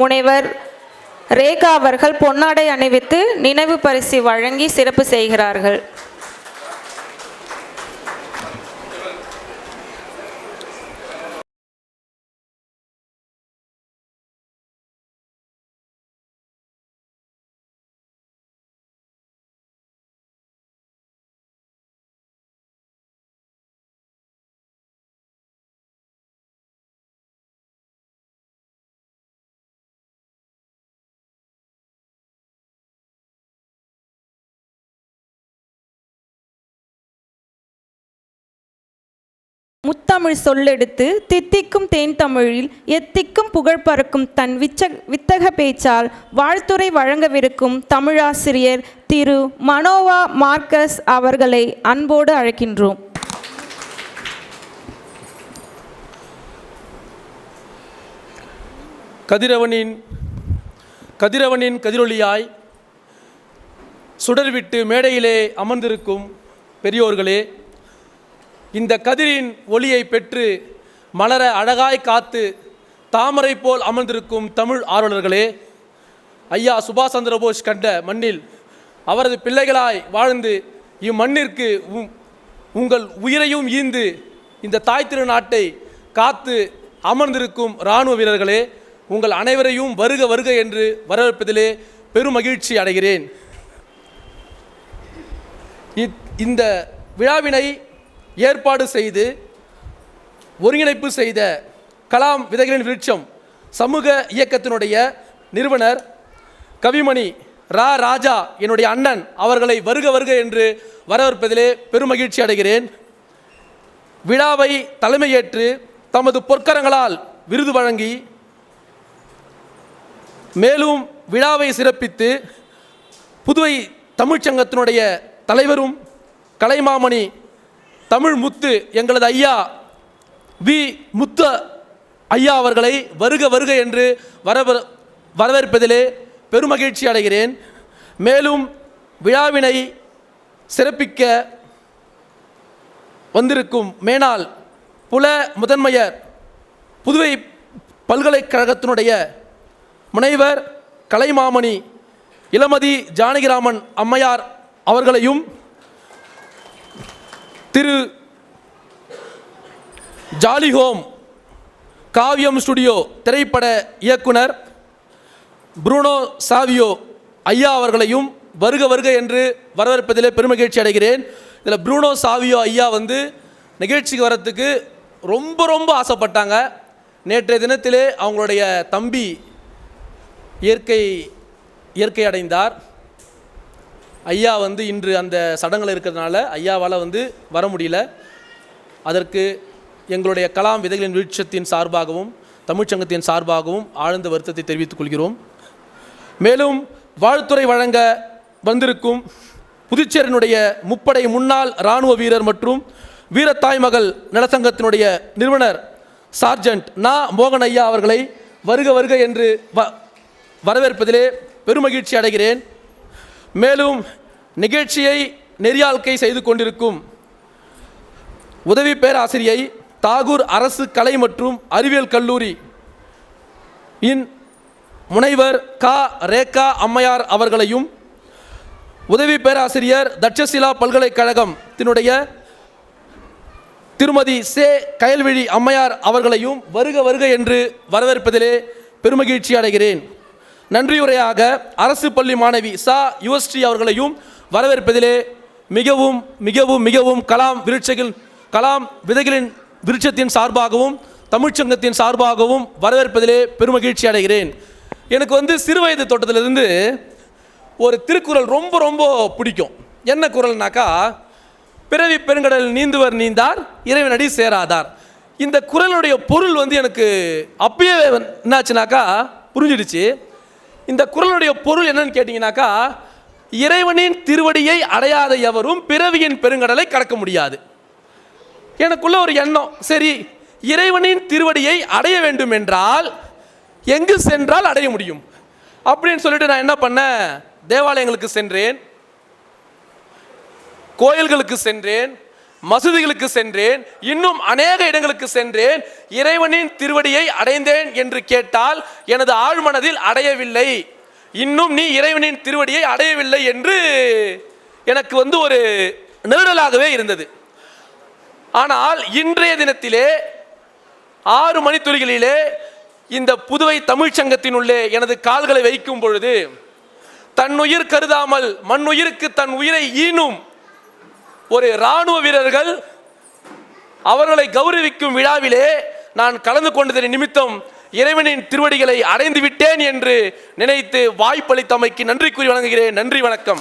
முனைவர் ரேகா அவர்கள் பொன்னாடை அணிவித்து நினைவு பரிசு வழங்கி சிறப்பு செய்கிறார்கள். முத்தமிழ் சொல்லெடுத்து தித்திக்கும் தேன் தமிழில் எத்திக்கும் புகழ் பறக்கும் தன் விச்ச வித்தக பேச்சால் வாழ்த்துரை வழங்கவிருக்கும் தமிழாசிரியர் திரு மனோவா மார்க்கஸ் அவர்களை அன்போடு அழைக்கின்றோம். கதிரவனின் கதிரவனின் கதிரொலியாய் சுடர்விட்டு மேடையிலே அமர்ந்திருக்கும் பெரியோர்களே இந்த கதிரின் ஒளியை பெற்று மலர அழகாய் காத்து தாமரை போல் அமர்ந்திருக்கும் தமிழ் ஆர்வலர்களே ஐயா சுபாஷ் சந்திரபோஸ் கண்ட மண்ணில் அவரது பிள்ளைகளாய் வாழ்ந்து இம்மண்ணிற்கு உங்கள் உயிரையும் ஈந்து இந்த தாய் திருநாட்டை காத்து அமர்ந்திருக்கும் இராணுவ வீரர்களே உங்கள் அனைவரையும் வருக வருக என்று வரவேற்பதிலே பெருமகிழ்ச்சி அடைகிறேன். இந்த விழாவினை ஏற்பாடு செய்து ஒருங்கிணைப்பு செய்த கலாம் விதைகளின் விருட்சம் சமூக இயக்கத்தினுடைய நிறுவனர் கவிமணி ரா ராஜா என்னுடைய அண்ணன். அவர்களை வருக வருக என்று வரவேற்பதிலே பெருமகிழ்ச்சி அடைகிறேன். விழாவை தலைமையேற்று தமது பொற்கரங்களால் விருது வழங்கி மேலும் விழாவை சிறப்பித்து புதுவை தமிழ்ச்சங்கத்தினுடைய தலைவரும் கலைமாமணி தமிழ் முத்து எங்களது ஐயா வி. முத்து ஐயா அவர்களை வருக வருக என்று வரவ வரவேற்பதிலே பெருமகிழ்ச்சி அடைகிறேன். மேலும் விழாவினை சிறப்பிக்க வந்திருக்கும் மேனால் புல முதன்மையர் புதுவை பல்கலைக்கழகத்தினுடைய முனைவர் கலைமாமணி இளமதி ஜானகிராமன் அம்மையார் அவர்களையும் Thiru Jolly Home Kaviyam studio திரைப்பட இயக்குனர் புரூனோ சாவியோ ஐயா அவர்களையும் வருக வருக என்று வரவேற்பதிலே பெருமகிழ்ச்சி அடைகிறேன். இதில் ப்ரூனோ சாவியோ ஐயா வந்து நிகழ்ச்சிக்கு வரத்துக்கு ரொம்ப ரொம்ப ஆசைப்பட்டாங்க. நேற்றைய தினத்திலே அவங்களுடைய தம்பி இயற்கை இயற்கை அடைந்தார். ஐயா வந்து இன்று அந்த சடங்கில் இருக்கிறதுனால ஐயாவால் வந்து வர முடியல. அதற்கு எங்களுடைய கலாம் விதைகளின் வீழ்ச்சத்தின் சார்பாகவும் தமிழ்ச்சங்கத்தின் சார்பாகவும் ஆழ்ந்த வருத்தத்தை தெரிவித்துக் கொள்கிறோம். மேலும் வாழ்த்துறை வழங்க வந்திருக்கும் புதுச்சேரியினுடைய முப்படை முன்னாள் இராணுவ வீரர் மற்றும் வீரத்தாய்மகள் நலசங்கத்தினுடைய நிறுவனர் சார்ஜென்ட் நா மோகன் ஐயா அவர்களை வருக வருக என்று வ வரவேற்பதிலே பெருமகிழ்ச்சி அடைகிறேன். மேலும் நிகழ்ச்சியை நெறியாழ்க்கை செய்து கொண்டிருக்கும் உதவி பேராசிரியை தாகூர் அரசு கலை மற்றும் அறிவியல் கல்லூரி இன் முனைவர் கா. ரேகா அம்மையார் அவர்களையும் உதவி பேராசிரியர் தட்சசிலா பல்கலைக்கழகம் தினுடைய திருமதி சே. கயல்விழி அம்மையார் அவர்களையும் வருக வருக என்று வரவேற்பதிலே பெருமகிழ்ச்சி அடைகிறேன். நன்றியுரையாக அரசு பள்ளி மாணவி சா. யுவஸ்ரீ அவர்களையும் வரவேற்பதிலே மிகவும் மிகவும் மிகவும் கலாம் விருட்சகில் கலாம் விதைகளின் விருட்சத்தின் சார்பாகவும் தமிழ்ச்சங்கத்தின் சார்பாகவும் வரவேற்பதிலே பெருமகிழ்ச்சி அடைகிறேன். எனக்கு வந்து சிறுவயது தோட்டத்திலிருந்து ஒரு திருக்குறள் ரொம்ப ரொம்ப பிடிக்கும். என்ன குறள்னாக்கா பிறவி பெருங்கடல் நீந்துவர் நீந்தார் இறைவனடி சேராதார். இந்த குரலுடைய பொருள் வந்து எனக்கு அப்பயே என்னாச்சுனாக்கா புரிஞ்சிடுச்சு. இந்த குறளுடைய பொருள் என்னன்னு கேட்டிங்கனாக்கா இறைவனின் திருவடியை அடையாத எவரும் பிறவியின் பெருங்கடலை கடக்க முடியாது. எனக்குள்ள ஒரு எண்ணம் சரி இறைவனின் திருவடியை அடைய வேண்டும் என்றால் எங்கு சென்றால் அடைய முடியும்? அப்படின்னு சொல்லிட்டு நான் என்ன பண்ணேன்? தேவாலயங்களுக்கு சென்றேன். கோயில்களுக்கு சென்றேன். மசூதிகளுக்கு சென்றேன் இன்னும் அநேக இடங்களுக்கு சென்றேன் இறைவனின் திருவடியை அடைந்தேன் என்று கேட்டால் எனது ஆழ்மனதில் அடையவில்லை. இன்னும் நீ இறைவனின் திருவடியை அடையவில்லை என்று எனக்கு வந்து ஒரு நெருடலாகவே இருந்தது. ஆனால் இன்றைய தினத்திலே ஆறு மணித்துளிகளிலே இந்த புதுவை தமிழ்ச் சங்கத்தினுள்ளே எனது கால்களை வைக்கும் பொழுது தன்னுயிர் கருதாமல் மண்ணுயிருக்கு தன் உயிரை ஈனும் ஒரு இராணுவ வீரர்கள் அவர்களை கௌரவிக்கும் விழாவிலே நான் கலந்து கொண்டதன் நிமித்தம் இறைவனின் திருவடிகளை அடைந்து விட்டேன் என்று நினைத்து வாய்ப்பளித்தமைக்கு நன்றி கூறி வணங்குகிறேன். நன்றி வணக்கம்.